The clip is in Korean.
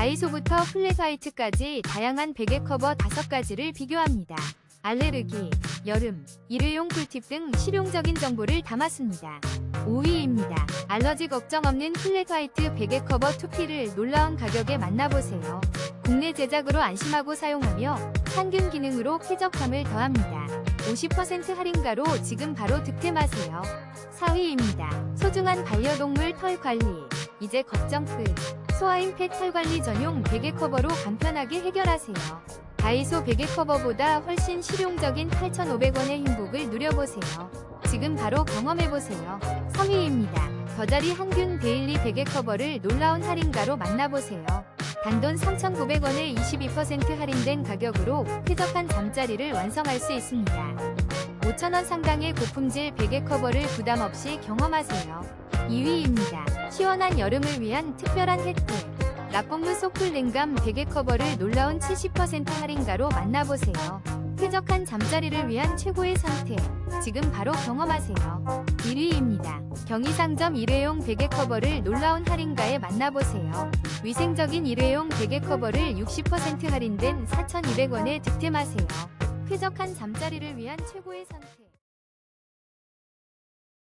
다이소부터 플랫 화이트까지 다양한 베개 커버 5가지를 비교합니다. 알레르기, 여름, 일회용 꿀팁 등 실용적인 정보를 담았습니다. 5위입니다. 알러지 걱정 없는 플랫 화이트 베개 커버 2P를 놀라운 가격에 만나보세요. 국내 제작으로 안심하고 사용하며 항균 기능으로 쾌적함을 더합니다. 50% 할인가로 지금 바로 득템하세요. 4위입니다. 소중한 반려동물 털 관리. 이제 걱정 끝. 펫털 관리 전용 베개 커버로 간편하게 해결하세요. 다이소 베개 커버보다 훨씬 실용적인 8,500원의 행복을 누려보세요. 지금 바로 경험해보세요. 3위입니다. 더자리 항균 데일리 베개 커버를 놀라운 할인가로 만나보세요. 단돈 3,900원에 22% 할인된 가격으로 쾌적한 잠자리를 완성할 수 있습니다. 5,000원 상당의 고품질 베개 커버를 부담 없이 경험하세요. 2위입니다. 시원한 여름을 위한 특별한 혜택. 라뽕무 소쿨 냉감 베개 커버를 놀라운 70% 할인가로 만나보세요. 쾌적한 잠자리를 위한 최고의 선택. 지금 바로 경험하세요. 1위입니다. 경희상점 일회용 베개 커버를 놀라운 할인가에 만나보세요. 위생적인 일회용 베개 커버를 60% 할인된 4,200원에 득템하세요. 쾌적한 잠자리를 위한 최고의 선택.